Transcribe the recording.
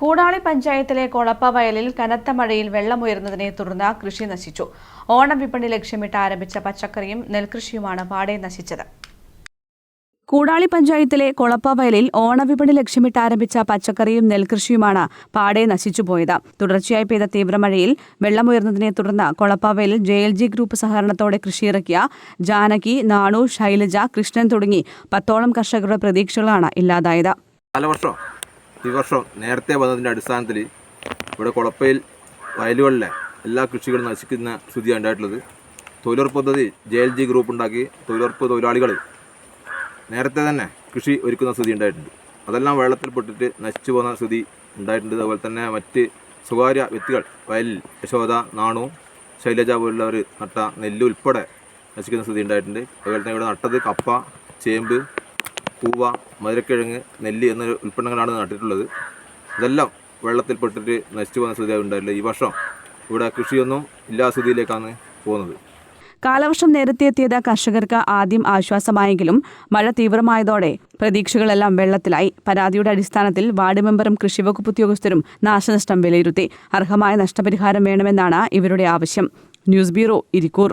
കൂടാളി പഞ്ചായത്തിലെ കൊളപ്പ വയലിൽ കനത്ത മഴയിൽ വെള്ളമുയർന്നതിനെ തുടർന്ന് കൃഷി നശിച്ചു. ഓണം വിപണി ലക്ഷ്യമിട്ട് ആരംഭിച്ച പച്ചക്കറിയും നെൽകൃഷിയുമാണ് പാടെ നശിച്ചത്. കൂടാളി പഞ്ചായത്തിലെ കൊളപ്പ വയലിൽ ഓണവിപണി ലക്ഷ്യമിട്ട് ആരംഭിച്ച പച്ചക്കറിയും നെൽകൃഷിയുമാണ് പാടെ നശിച്ചുപോയത് തുടർച്ചയായി പെയ്ത തീവ്രമഴയിൽ വെള്ളമുയർന്നതിനെ തുടർന്ന് കൊളപ്പ വയലിൽ ജെ എൽ ജി ഗ്രൂപ്പ് സഹകരണത്തോടെ കൃഷിയിറക്കിയ ജാനകി നാണു ശൈലജ കൃഷ്ണൻ തുടങ്ങി പത്തോളം കർഷകരുടെ പ്രതീക്ഷകളാണ് ഇല്ലാതായത്. ഈ വർഷം നേരത്തെ വന്നതിന്റെ അടിസ്ഥാനത്തിൽ ഇവിടെ കുളപ്പയിൽ വയലുകളിലെ എല്ലാ കൃഷികളും നശിക്കുന്ന സ്ഥിതിയാണ് ഉണ്ടായിട്ടുള്ളത്. തൊഴിലുറപ്പ് പദ്ധതി ജെ എൽ ജി ഗ്രൂപ്പ് ഉണ്ടാക്കി തൊഴിലുറപ്പ് തൊഴിലാളികൾ നേരത്തെ തന്നെ കൃഷി ഒരുക്കുന്ന സ്ഥിതി ഉണ്ടായിട്ടുണ്ട്. അതെല്ലാം വെള്ളത്തിൽപ്പെട്ടിട്ട് നശിച്ചു പോകുന്ന സ്ഥിതി ഉണ്ടായിട്ടുണ്ട്. അതുപോലെ തന്നെ മറ്റ് സ്വകാര്യ വ്യക്തികൾ വയലിൽ യശോദ നാണു ശൈലജ പോലുള്ളവർ നട്ട നെല്ല് ഉൾപ്പെടെ നശിക്കുന്ന സ്ഥിതി ഉണ്ടായിട്ടുണ്ട്. അതുപോലെ തന്നെ ഇവിടെ നട്ടത് കപ്പ ചേമ്പ് കൂവ മധുരക്കിഴങ്ങ് നെല്ല് എന്ന ഉൽപ്പന്നങ്ങളാണ് നട്ടിട്ടുള്ളത്. ഇതെല്ലാം വെള്ളത്തിൽപ്പെട്ടിട്ട് നശിച്ചു പോകുന്ന സ്ഥിതി ഉണ്ടായിട്ടില്ല. ഈ വർഷം ഇവിടെ കൃഷിയൊന്നും ഇല്ലാ സ്ഥിതിയിലേക്കാണ് പോകുന്നത്. കാലവർഷം നേരത്തെ എത്തിയത് കർഷകർക്ക് ആദ്യം ആശ്വാസമായെങ്കിലും മഴ തീവ്രമായതോടെ പ്രതീക്ഷകളെല്ലാം വെള്ളത്തിലായി. പരാതിയുടെ അടിസ്ഥാനത്തിൽ വാർഡ് മെമ്പറും കൃഷിവകുപ്പ് ഉദ്യോഗസ്ഥരും നാശനഷ്ടം വിലയിരുത്തി. അർഹമായ നഷ്ടപരിഹാരം വേണമെന്നാണ് ഇവരുടെ ആവശ്യം. News bureau Irikkur.